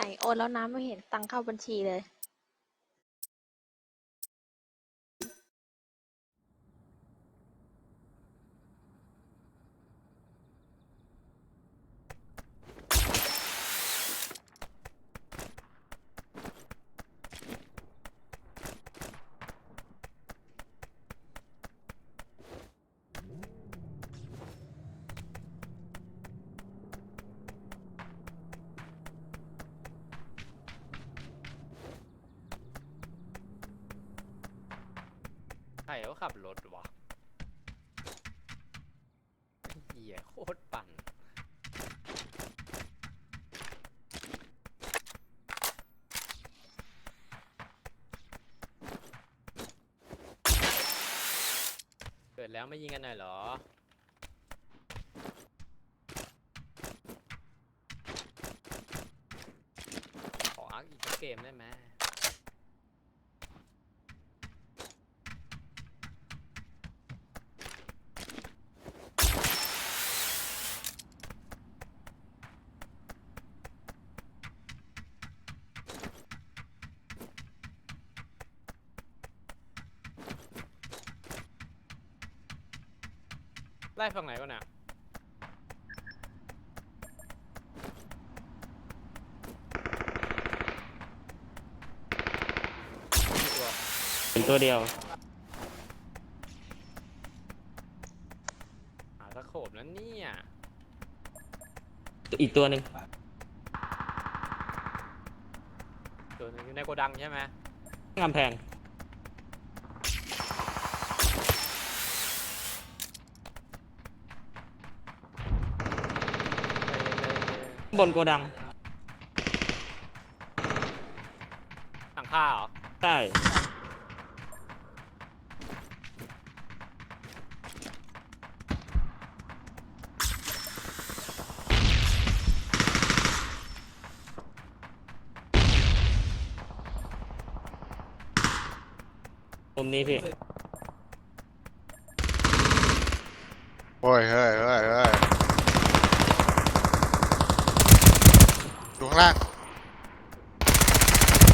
ไหนโอนแล้วนะ ไม่เห็นตังเข้าบัญชีเลย ใครเขาขับรถวะไอ้เหี้ยโคตรปั่น เกิด แล้วไม่ยิงกันหน่อยเหรอ ขออักอีกสักเกมได้ไหม ไล่ฝั่งไหนก่อนน่ะตัวเป็นตัวเดียว หาตะโขบนั้นเนี่ยอีกตัวหนึ่งตัวหนึงอยู่ในโกดังใช่ไหม กำแพง บนโกดังหลังคาเหรอใช่มุมนี้พี่ โอ้ยเฮ้ยเฮ้ยเฮ้ยอยู่ ข้างล่าง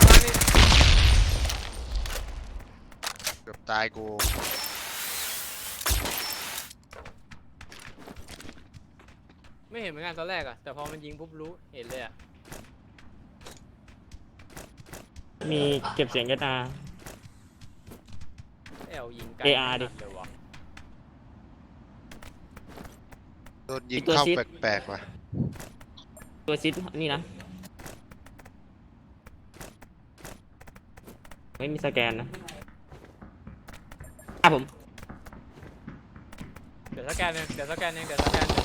มานี่เกือบตายกู ไม่เห็นเหมือนกันตอนแรกอะแต่พอมันยิงปุ๊บรู้เห็นเลยอะมีเก็บเสียงกระตาแอลยิงไกล AR ดิขนาเลยวะโดนยิงตัวเข้าซิดแปลกๆว่ะตัวซิดนี่นะ ไม่มีสแกนนะอ่ะผม เดี๋ยวสแกนเองเดี๋ยวสแกนเองเดี๋ยวสแกนเอง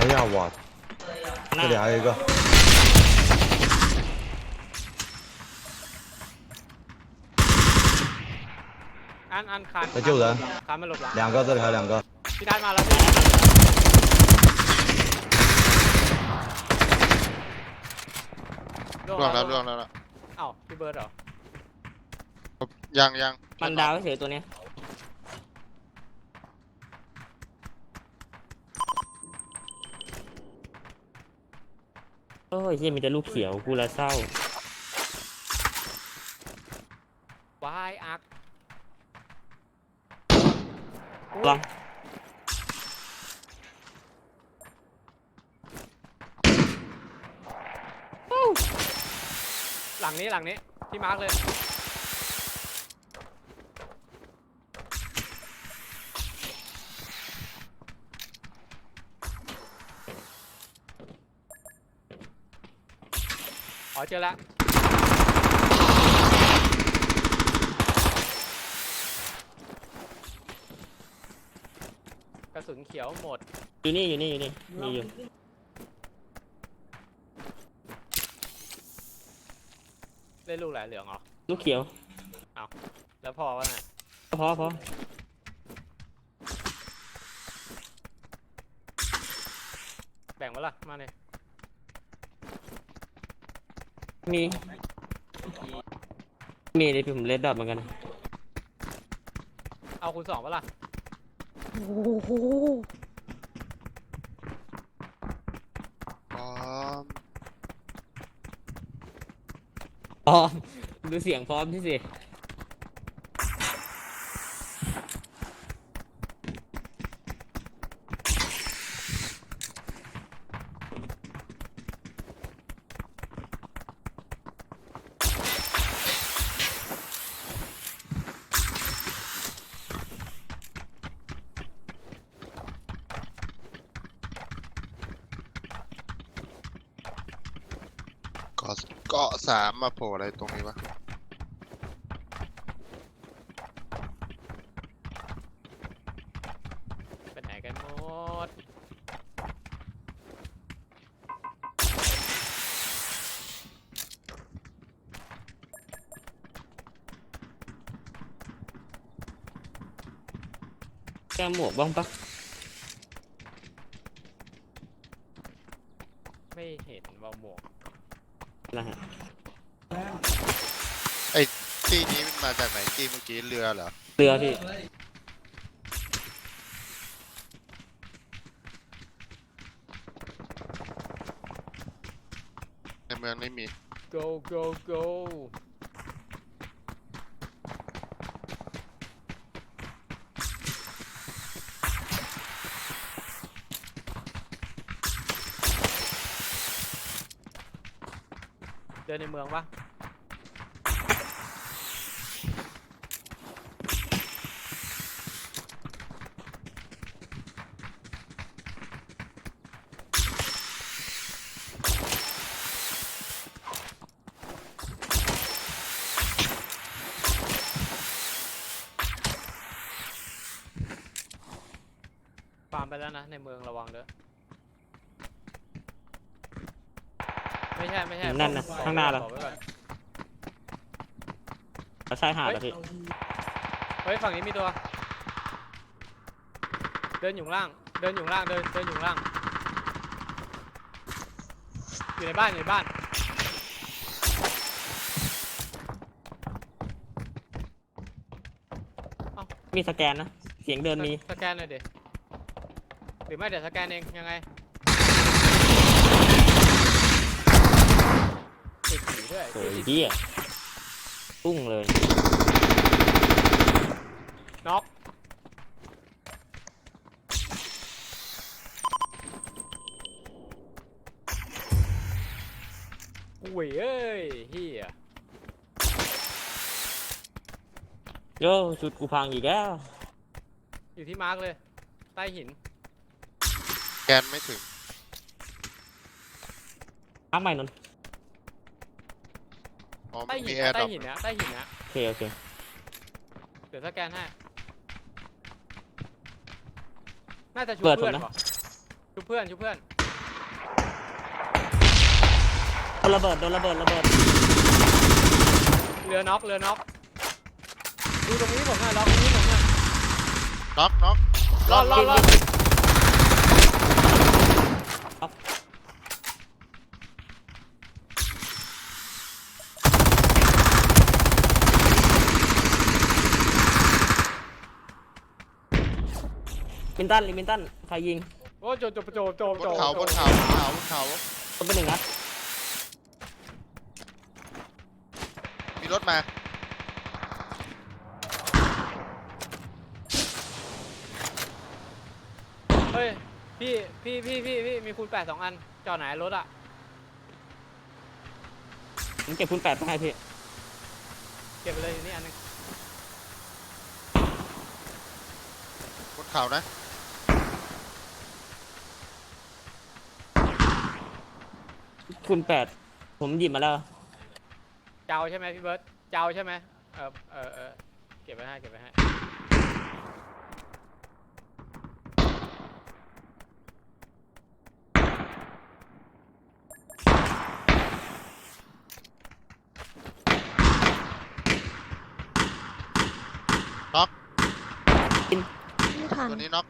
哎呀，我 หน้า 这里还有一个， อันอันคาน 在救人， คานมาหลบหลัง 两个，这里还有两个， พี่ได้มาแล้วพี่ล่วง ล่วง แล้ แล้ว วล่วงแล้วล่ะ เอ้าพี่เบิร์ดเหรอ ยังยัง มันดาวเฉยตัวเนี้ยโอ้ยเฮียมีแต่ลูกเขียวกูละเศร้า หลังนี้หลังนี้ที่มาร์กเลย อ๋อเจอแล้วกระสุนเขียวหมด อยู่นี่อยู่นี่อยู่นี่มีอยู่ ได้ลูกหลาเหลืองเหรอ ลูกเขียวเอาแล้วพอวะเนี่ยพอพอแบ่งวะล่ะ มาเลยมีมีเลยผมเลดดอบเหมือนกันเอาคุณสองวะล่ะโอ้โห พร้อม ดูเสียงพร้อมที่สิ เกาะเกาะสามมาโผล่อะไรตรงนี้วะไปไหนกันหมด แก้หมวกบ้างปะ ไม่เห็นว่าหมวก นะฮะ ที่นี้มันมา จากไหนที่เมื่อกี้เรือเหรอ เรือพี่ ในเมืองไม่มี go go go เดินในเมืองปะ ฟาร์มไปแล้วนะ ในเมือ งระวังเด้อไม่ใช่ไม่ใช่นั่นนะบอกข้างหน้าเรา บอกไว้ก่อนเราใช่หาดแล้วพี่เฮ้ยฝั่งนี้มีตัว เดินอยู่ข้างล่าง เดินอยู่ข้างล่างเดินเดินอยู่ข้างล่าง อยู่ในบ้านอยู่ในบ้าน มีสแกนนะ เสียงเดินมีสแกนเลยเดี๋ยวห รือไม่เดี๋ยวสแกนเองยังไงติดผีด้วยโอ้ยเหี้ยปุ้งเลยน็อกอุ้ยเอ้ยเฮียโย่ชุดกูพังอีกแล้วอยู่ที่มาร์กเลย ใต้หินแก นไม่ถึงพักใหม่นนท์อ๋อใต้หิมีนแอนะร์ดใต้รอปหินนะใต้หินนะโอเคโอเคเดี๋ยวสแกนให้น่าจะชุบเปิดผมเพื่อนนะวะชุบเพื่อนชุบเพื่อนโดนระเบิดโดนระเบิดระเบิดเรือน็อกเรือน็อกดูตรงนี้ผมหน่อยล็อกตรงนี้ผมหน่อยน็อกน็อกรอดรอดรอด มินตันลิมินตันใครยิงโอ้โจบจบจบจบบจนบเขาบนเขาบนเขาบนเขาก็เป็นหนึ่งนัดมีรถมา เฮ้ยพี่พี่พี่พี่พี่มีคูณแปดสองอันจอดไหนรถอะผมเก็บคุณแปดไปให้พี่เก็บไปเลยทีนี้อันหนึงบนเขานะ คุณแปดผมหยิบมาแล้ว เจ้าใช่ไหมพี่เบิร์ตเจ้าใช่ไหมเออเออเออเก็บไว้ให้เก็บไว้ให้ไม่ทันตัวนี้น็อก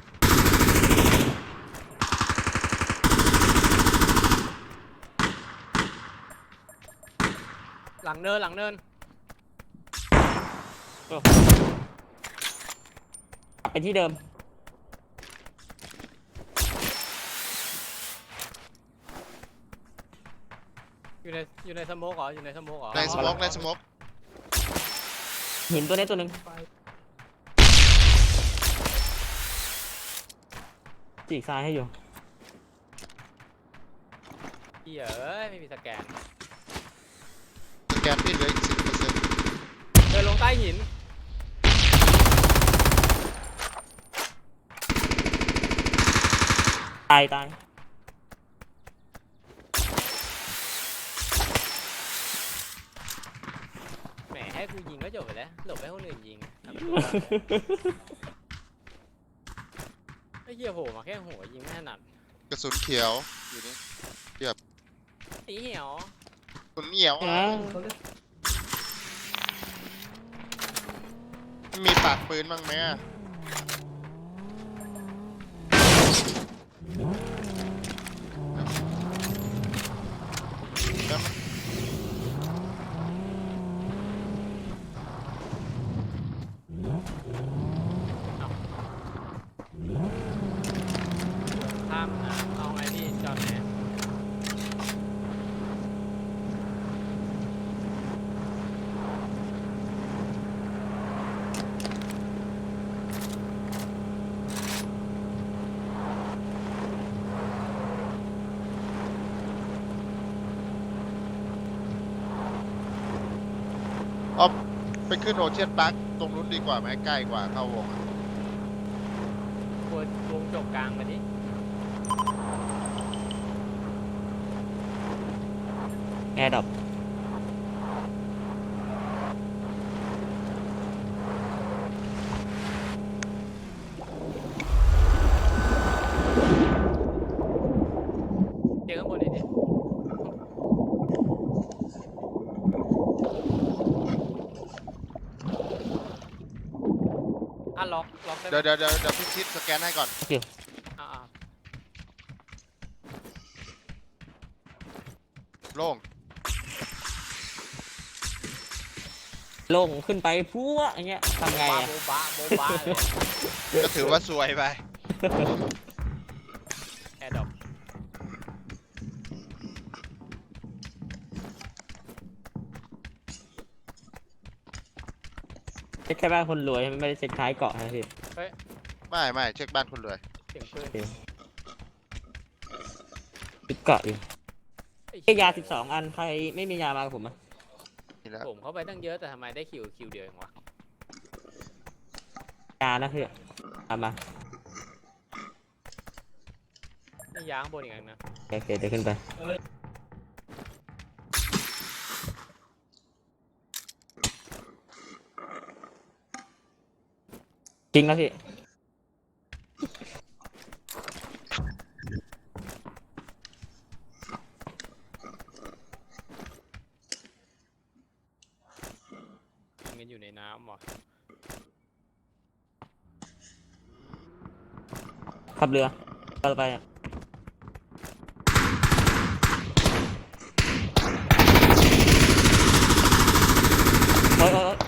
หลังเนินหลังเนินไปที่เดิม อยู่ในอยู่ในสโมกเหรออยู่ในสโมกเหรอในสโมกในสโมกหินตัวนี้ตัวหนึ่งจีกซ้ายให้อยู่เหี้ยเอ้ยไม่มีสแกนส แกนพี่เหลืออีกสิบเปอร์เซ็นต์เดินลงใต้หิน ตายตายแหมให้กูยิงก็จบไปแล้ว หลบให้คนอื่นยิงทำไมไอ้เหี้ยโผล่มาแค่หัวยิงไม่ถนัดกระสุนเขียวอยู่นี่สีเหี่ยว กระสุนเหนียว อ่ามีปากปืนบ้างไหมอะแล้วมัน ข้ามนะเอาไงพี่จอดไหน อ๋อ ไปขึ้นโอเชียนปาร์คตรงนู้นดีกว่าไหมใกล้กว่าเข้าวงอะกววงจบกลางมาดิแอร์ดับเจอข้างบนเลยดิอะล็อกล็อกได้ไหม เดี๋ยวเดี๋ยวเดี๋ยวเดี๋ยวพี่ชิดสแกนให้ก่อนอ่าโล่งลงขึ้นไปพัวอย่างเงี้ยทำไงบ้าอะโบบะโบบะเลยก็ถือว่าสวยไป แอร์ดรอปเช็คแค่บ้านคนรวยไม่ได้เช็คท้ายเกาะนะพี่ ไม่ไม่เช็คบ้านคนรวยเสียงปืนติดเกาะอยู่ไอ้เอ้ยเหี้ยาสิบสองอันใครไม่มียามากับผมอะนี่แล้วผมเข้าไปตั้งเยอะแต่ทำไมได้คิวคิวเดียวเองวะยานะพี่เอามานี่ยางบนอีกอันนะโอเคเดี๋ยวขึ้นไป จริงแล้วพี่ยิงกันอยู่ในน้ำว่ะขับเรือเราไปอะโอ๊ยโอ๊ยโอ๊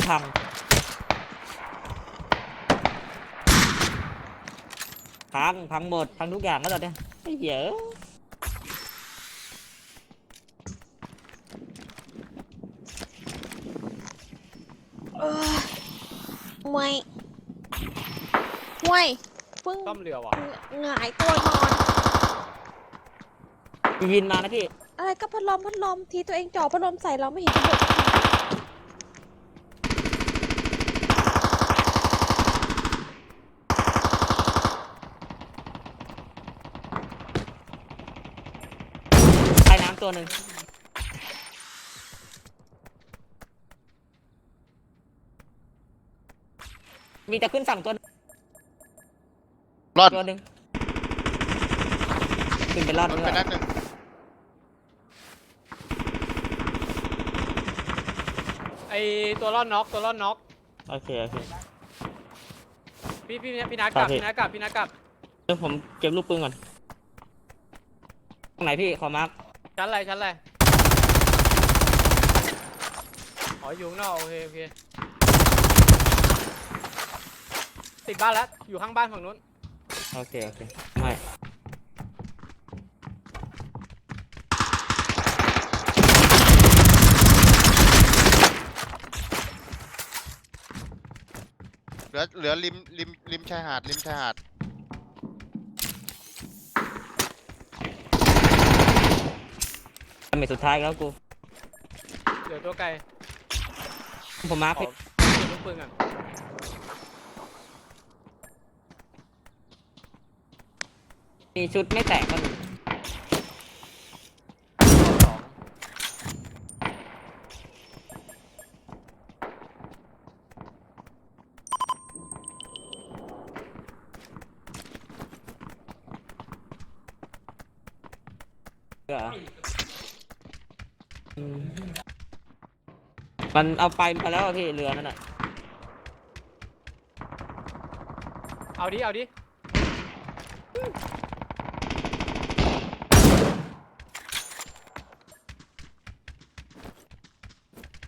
ย ตึกกูพังพังพังหมดพังทุกอย่างแล้วตอนเนี้ยไอ้เหี้ยเอะเออห่วยห่วยเพิ่งต้อมเรือว่ะหงายตัวนอนมีวินมานะพี่ อะไรก็พัดลมพัดลมทีตัวเองจ่อพัดลมใส่เราไม่เห็นจะหมด ใต้น้ำตัวหนึ่งมีแต่ขึ้นฝั่งตัวรอดตัวหนึ่งขึ้นไปรอดมันด้วไปยนัดหนึ่งไอตัวรอดน็อกตัวรอดน็อกโอเคโอเคพี่พี่พี่นัดกลับครับพี่พี่นัดกลับพี่นัดกลับเดี๋ยวผมเก็บลูกปืนก่อนตรงไหนพี่ขอมาร์ค ชั้นอะไรชั้นอะไรอ๋ออยู่ข้างนอกโอเคโอเคติดบ้านแล้วอยู่ข้างบ้านฝั่งนู้นโอเค โอเค ไม่ เหลือเหลือริมริมริมชายหาดริมชายหาด ดา เมจสุดท้ายแล้วกูเหลือตัวไกลผมมาร์คขอพี่เก็บลูกปืนก่อนมีชุดไม่แตกก็มี สอง เหรออืม มันเอาไปมาแล้วอะพี่เรือนั่นอะเอาดิ เอาดิ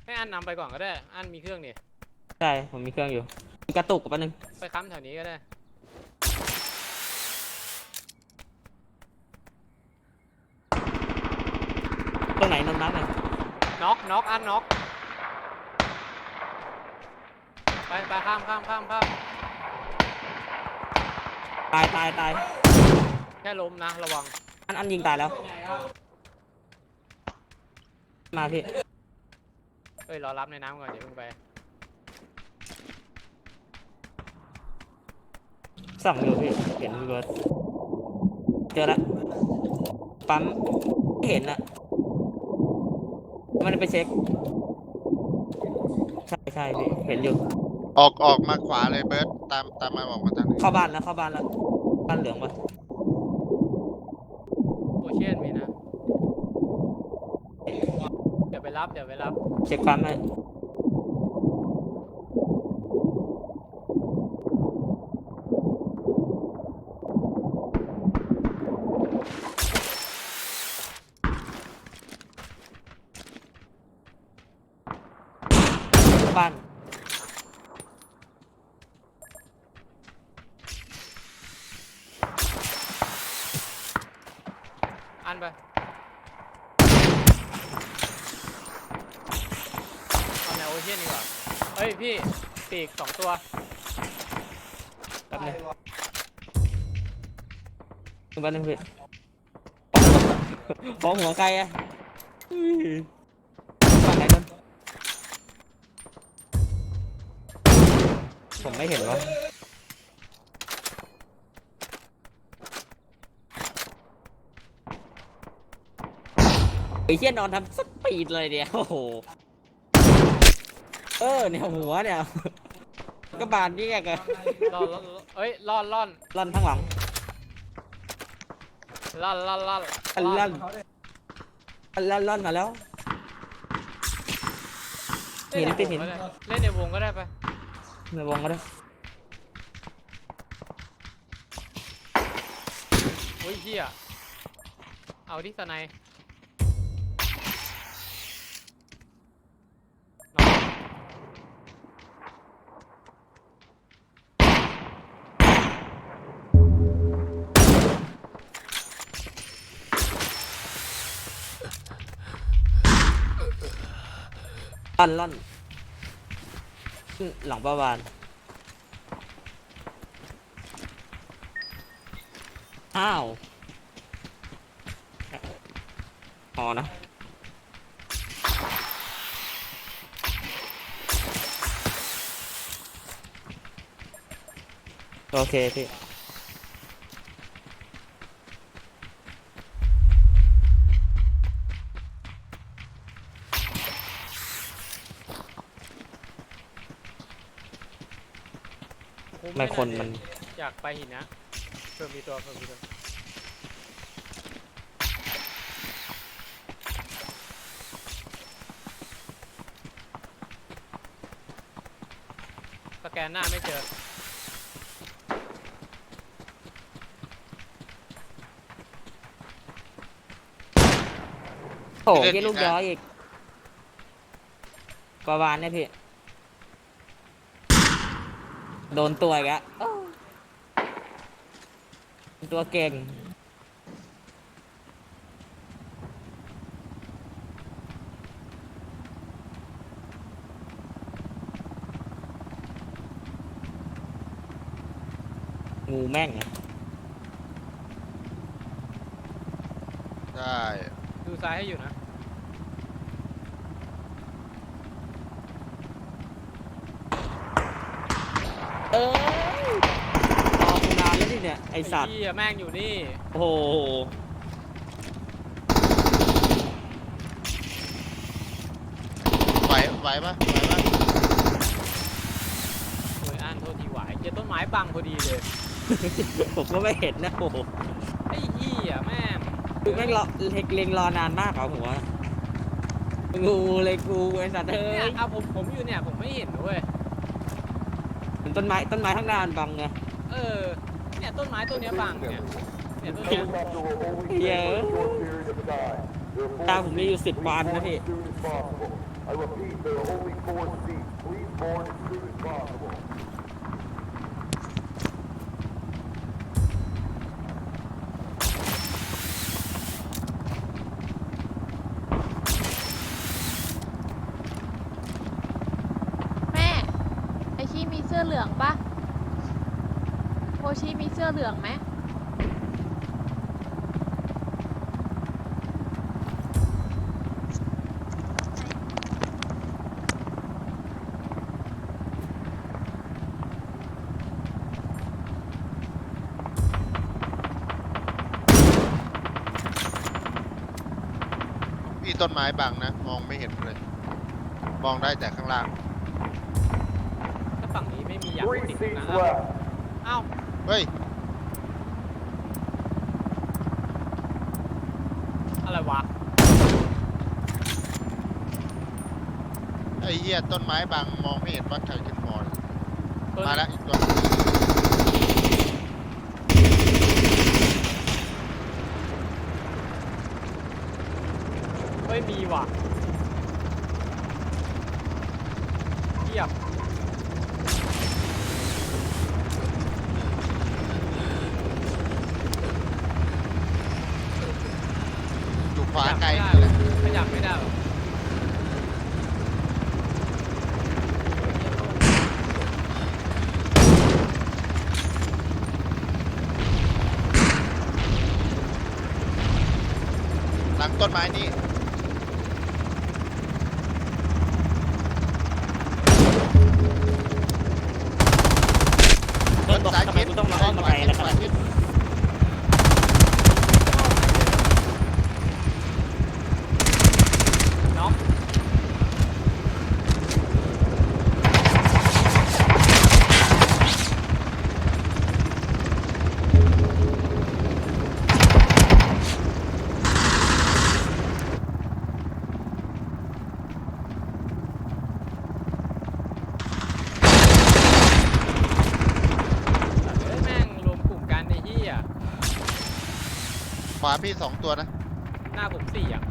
ให้อันนำไปก่อนก็ได้ อันมีเครื่องนี่ ใช่ผมมีเครื่องอยู่มีกระตุกกับแป๊บนึงไปค้ำแถวนี้ก็ได้ ตรงไหนนนนักเนี่ยน็อกน็อกอันน็อก ไปไปข้ามข้ามข้ามข้ามตายตายตายแค่ล้มนะระวังอันอันยิงตายแล้ว มาพี่เอ้ยรอรับในน้ำก่อนอย่าเพิ่งไปส่องอยู่พี่เห็นพี่เบิร์ดเจอแล้วปั๊มไม่เห็นอะไมันได้ไปเช็ค ใช่ใช่พี่เห็นอยู่ ออกออกมาขวาเลยเบิร์ตตามตามมาออกมาทางนี้เข้าบ้านแล้วเข้าบ้านแล้วบ้านเหลืองปะโอเชียนมีนะ เดี๋ยวไปรับ เดี๋ยวไปรับ เช็คปั๊มให้บ้ เอาแนวโอเชียนดีกว่าเฮ้ยพี่ปีกสองตัวแป๊บนึงแป๊บนึงพี่ขอหัวไกลอะอุ้ยฝั่งไหนนั่นผมไม่เห็นวะ ไอ้เชี่ยนอนทำสปีดเลยเดียวโอ้โห เออเนี่ยหัวเนี่ย ก็บานแยกอะล่อนล่อนเอ้ยล่อนล่อนล่อนข้างหลังล่อนล่อนล่อนอันล่อนอันล่อนล่อนมาแล้วเล่นในหินวหิงนก็ได้เล่นในวงก็ได้ไปในวงก็ได้โอ้ยเฮียเอาที่สไน ล่อนล่อนหลังประวานอ้าวพอนะโอเคพี่ คุ้ไม่คนมัน อยากไปหินนะเพิ่มมีตัวเพิ่มมีตัวสแกนหน้าไม่เจอมโอ้โหเล่นยี่ลูกอีกนะย้อยอีกกวานเนี่ยพี่ โดนตัวอีกแล้วตัวเก่ง งูแม่งอะได้ ดูซ้ายให้อยู่นะ เอ้ยรอกูนานแล้วนี่เนี่ย ไอสัตว์ไอ้เหี้ยแม่งอยู่นี่ โอ้โหไหวไหวปะไหวปะโอ้ยอ่านโทษทีไหวเจอต้นไม้บังพอดีเลย ผมก็ไม่เห็นนะโอ้โหไอ้เหี้ยแม่งคือแม่งรอเล็งเล็งรอนานมากเหรอผมว่างูเลยกูไอสัตว์เอ้เนี่ยยเอาผมผมอยู่เนี่ยผมไม่เห็นเว้ยเป็นต้นไม้ต้นไม้ข้างหน้ามันบังไงเออ เนี่ยต้นไม้ต้นเนี้ยบังเนี่ยเนี่ยต้นเนี้ยเหี้ยอะตาผมมีอยู่สิบวันนะพี่ I repeat, there are only four seats. Please board as soon as possible. แม่ไอชีมีเสื้อเหลืองปะโพชีมี เสื้อเหลืองไหมมีต้นไม้บังนะ มองไม่เห็นเลย มองได้แต่ข้างล่าง ถ้าฝั่งนี้ไม่มีอย่าง Three ติด seats นะ left. เอ้าเฮ้ย อะไรวะ ไอ้ เหี้ยต้นไม้บังมองไม่เห็นว่าใครขึ้นมอเลยต้น มาแล้วอีกตัวเฮ้ยมีว่ะเทียบอยู่ขวาไกลขเลยขยับไม่ได้หรอ หลัง ต้นไม้นี่ต้นบอกทำไมกูต้องมาอ้อมมาไกลแล้วขนาดนี้ น้อง เอ้ยแม่งรวมกลุ่มกันในที่อะ ขวา พี่สองตัวนะ หน้าผมสี่อะ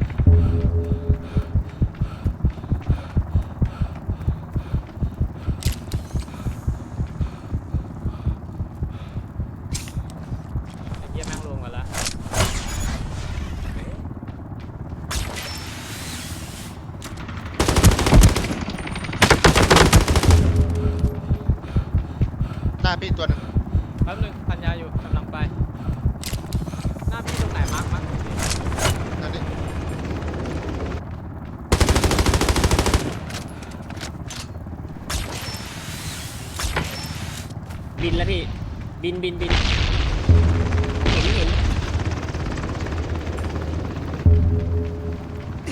ไอ้เหี้ยแม่งรวมกันแล้ว หน้าพี่ตัวหนึง แป๊บนึงพันยาอยู่กำลังไป หน้าพี่ตรงไหนมาร์คมาร์คตรงนี้ นั่นนี่ บินแล้วพี่ บินบินบินเห็นเห็น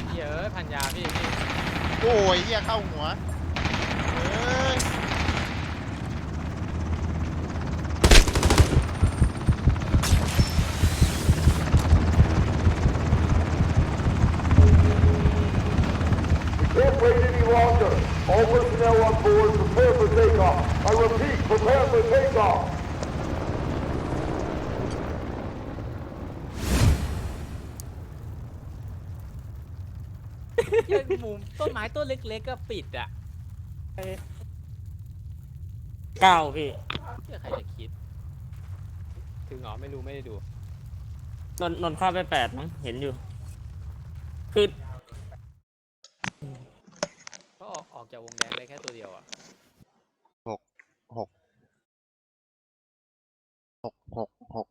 เหี้ยเอะพันยาพี่พี่โอ้ยเหี้ยเข้าหัว มุต้นไม้ต้นเล็กๆก็ปิดอะเก้าพี่เชื่อใครจะคิด ถึงหรอไม่รู้ไม่ได้ดูนอนนอนข้าไปแปดมั้งเห็นอยู่ คือก็ออกจากวงแดงได้แค่ตัวเดียวอะหกหกหกหกหก